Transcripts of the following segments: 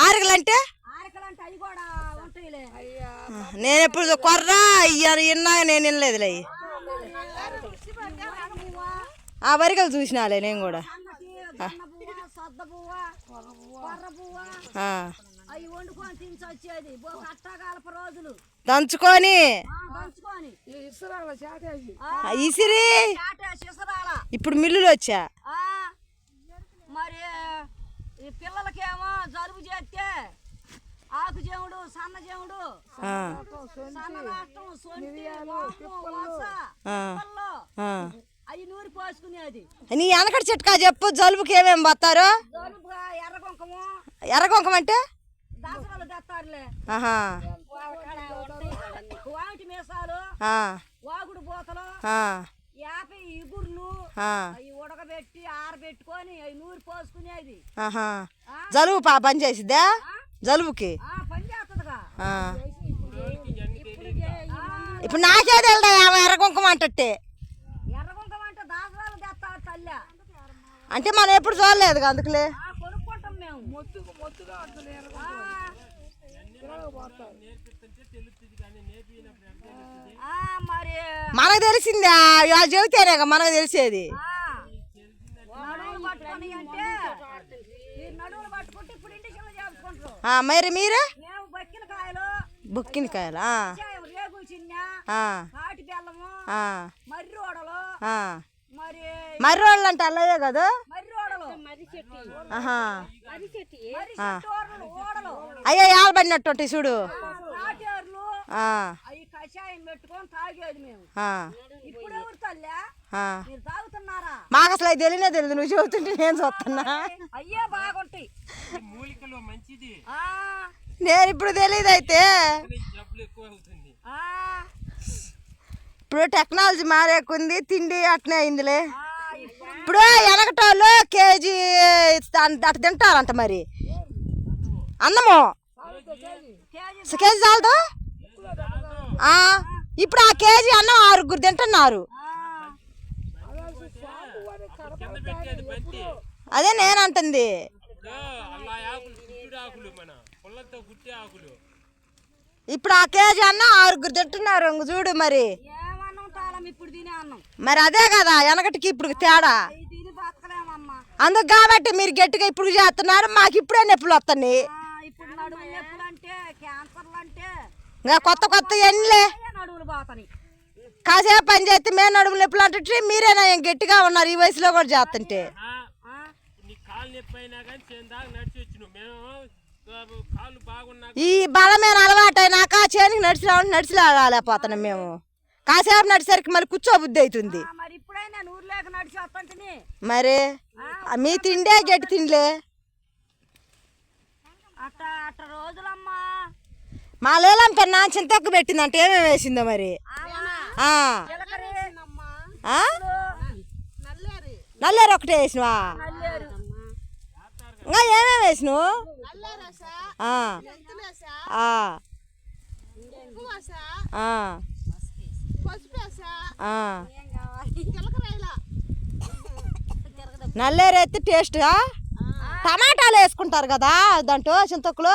ఆరగలంటే నేను ఎప్పుడు కొర్ర ఇయ్యాను ఇన్నా నేను వినలేదులే ఆ వరికలు చూసినాలే నేను కూడా. దంచుకొని. ఆ, దంచుకొని. ఆ, ఇసిరి. ఇప్పుడు మిల్లులు వచ్చా ఆ, మరి ఈ పిల్లలకేమో జలుబు చేస్తే ఆకు చెవుడు సన్న నాష్టం సొంటి. అవి నూరి పోసుకునేది నీ వెనకటి చిట్కా చెప్పు జలుబుకి ఏమేమి పోతారు జలుబు ఎర్ర కుంకము. ఎర్ర కుంకం అంటే? దసరాలు తెస్తారులే ఆహా. వామిటి మీసాలు ఆ, వాగుడు బూతలు ఆ, యాపై ఇగుర్లు ఉడకబెట్టి ఆరబెట్టుకొని అవి నూరి పోసుకునేది. జలుబు పా పని చేసిద్దా జలుబుకి. ఇప్పుడు నాకే తెలుదా ఎర్ర కుంకుమ అంటే అంటే మనం ఎప్పుడు చూడలేదు అందుకులే? మనకు తెలిసిందా? చెబితేనే కదా మనకు తెలిసేది ఆ, నడువులు పట్టుకొని అంటే ఈ నడువులు పట్టుకుంటే ఇప్పుడు ఇంటికి చేసుకుంటారు ఆ, మరి మీరు మేము బక్కిన కాయలు బుక్కిన కాయలు ఆ, చాయం, రేగులు చిన్న ఆ, తాటి బెల్లము ఆ, మర్రి ఆ. మరి మర్రోళ్ళు అంటే అల్లయ్యే కదా? అయ్యో ఏళ్ళబడినట్టు చూడు. కషాయం పెట్టుకొని తాగేది మేము. ఆ, ఇప్పుడు ఎవరు తల్లి? ఆ. మీరు తాగుతున్నారా? మాకు అసలు అది తెలియనే తెలియదు. నువ్వు చెబుతుంటే నేను చూస్తున్నా. అయ్యే బాగుంటాయి. మూలికలో మంచిది. ఆ, నేను ఇప్పుడు తెలియదు అయితే. ఇప్పుడు టెక్నాలజీ మారేకుంది తిండి అట్నే అయిందిలే. ఆ, ఇప్పుడు వెనకటోళ్ళు కేజీ అట్ట తింటారంట మరి. అన్నము. కేజీ. చాలదు ఇప్పుడు ఆ కేజీ అన్నం ఆరుగురు తింటున్నారు. అదే నేనంటుంది. ఇప్పుడు ఆ కేజీ అన్నం ఆరుగురు తింటున్నారు ఇంక చూడు మరి. మరి అదే కదా వెనకటికి ఇప్పుడు తేడా. అందుకు కాబట్టి మీరు గట్టిగా ఇప్పుడు చేస్తున్నారు మాకు ఇప్పుడే నొప్పులు వస్తున్నాయి ఆ, ఇప్పుడు నడుము నొప్పులు అంటే క్యాన్సర్లు అంటే ఇంకా కొత్త కొత్త ఎన్నిలే కాసేపు పని చేస్తే మేము నడుము నొప్పులు అంటే మీరేనా ఏం గట్టిగా ఉన్నారు? ఈ వయసులో కూడా చేస్తుంటే. ఈ బలమైన అలవాటు అయినాక చేనికి నడిచి రావంటే నడిచి రాలేకపోతున్నాం మేము. కాసేపు నడిచేసరికి మళ్ళీ కూర్చోబుద్ధి అవుతుంది మరి మరి మీ తిండే గట్టి తిండిలే అట్ట అట్ట రోజులమ్మా మా లేలం పెన్న చింతకు పెట్టిందంటే ఏమేమి వేసిందో మరి? నల్లేరు. ఒకటే వేసినవా? ఇంకా ఏమేమి వేసినావు. నల్లేరు అయితే టేస్ట్ టమాటాలు వేసుకుంటారు కదా దాంట్లో చింతకులు?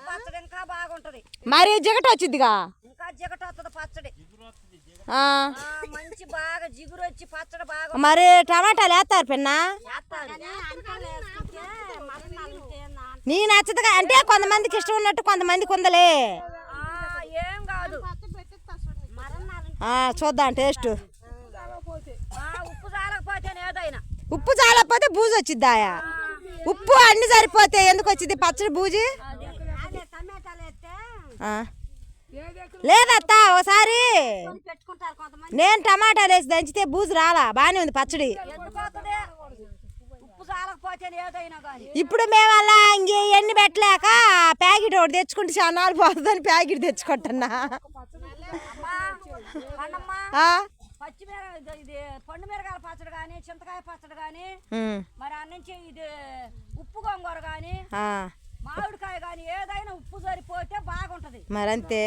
పచ్చడి ఇంకా బాగుంటది మరి జిగట వచ్చిందిగా ఇంకా జిగట వస్తుంది పచ్చడి ఆ. మంచి బాగా జిగురు వచ్చి పచ్చడి బాగా మరి టమాటాలు వేస్తారు పిన్న? వేస్తారు. నీ నచ్చదుగా. అంటే కొంతమందికి ఇష్టం ఉన్నట్టు కొంతమందికి ఉందలే ఏం కాదు చూద్దాం టేస్ట్. ఉప్పు చాలకపోతే ఏదైనా. ఉప్పు చాలకపోతే బూజు వచ్చిద్దాయా? ఉప్పు అన్ని సరిపోతే ఎందుకు వచ్చింది? పచ్చడి బూజి. లేదత్త ఓసారి. కొంతమంది నేను టమాటాలు వేసి దంచితే బూజు రాలా బాగానే ఉంది పచ్చడి. ఇప్పుడు మేము అలా ఇంక ఎన్ని పెట్టలేక ప్యాకెట్ ఒకటి తెచ్చుకుంటే చాలా నాలుగు పోతుందని ప్యాకెట్ తెచ్చుకుంటున్నా. అమ్మా పండమ్మా ఆ? పచ్చిమిర ఇది- పండు మిరగాయల పచ్చడి కానీ చింతకాయ పచ్చడి కానీ. మరి ఆ నుంచి ఇది ఉప్పు గోంగూర కానీ ఆ. మామిడికాయ కానీ ఏదైనా ఉప్పు సరిపోతే బాగుంటది. మరి అంతే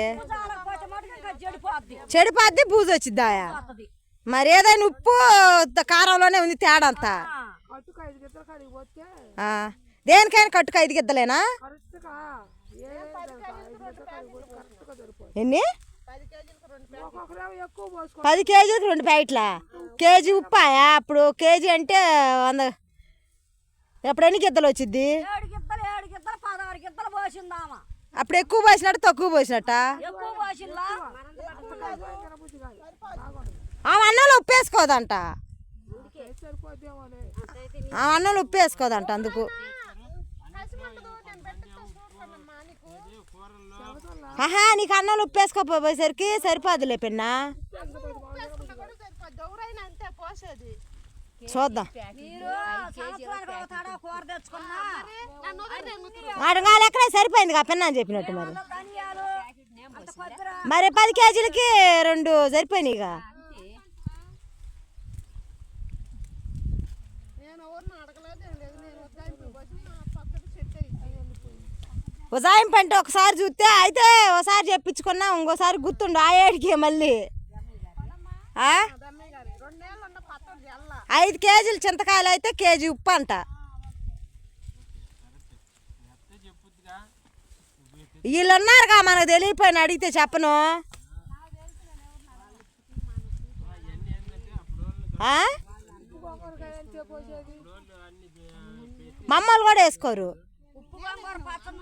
చెడిపోద్ది. చెడిపోద్ది బూజు వచ్చిద్దాయా పోతది. మరి ఏదైనా ఉప్పు కారంలోనే ఉంది తేడా అంతా దేనికైనా కట్టుకు ఐదు గిద్దలేనా ఎన్ని? పది కేజీలకు రెండు ప్యాకెట్లా? కేజీ ఉప్పాయా? అప్పుడు కేజీ అంటే వంద ఎప్పుడు ఎన్ని గిద్దలు వచ్చింది అప్పుడు ఎక్కువ పోసినట్టు తక్కువ పోసినట్ట? ఆమె అన్నంలో ఉప్పు వేసుకోదంట. ఆమె అన్నంలో ఉప్పు వేసుకోదంట అందుకు. ఆహా నీకు అన్నంలో ఉప్పు వేసుకోపోయేసరికి సరిపోదులే పిన్న. చూద్దాం. అడగాలి ఎక్కడ? సరిపోయింది కా పిన్న అని చెప్పినట్టు మరి. మరి పది కేజీలకి రెండు సరిపోయినాయి ఇక పంట ఒకసారి చూస్తే అయితే ఒకసారి చెప్పించుకున్నా ఇంకోసారి గుర్తుండు ఆ ఏడికి మళ్ళీ. ఐదు కేజీలు చింతకాయలు అయితే కేజీ ఉప్పు అంట. వీళ్ళు ఉన్నారుగా మనకు తెలియపోయిన అడిగితే చెప్పను. మమ్మల్ని కూడా వేసుకోరు.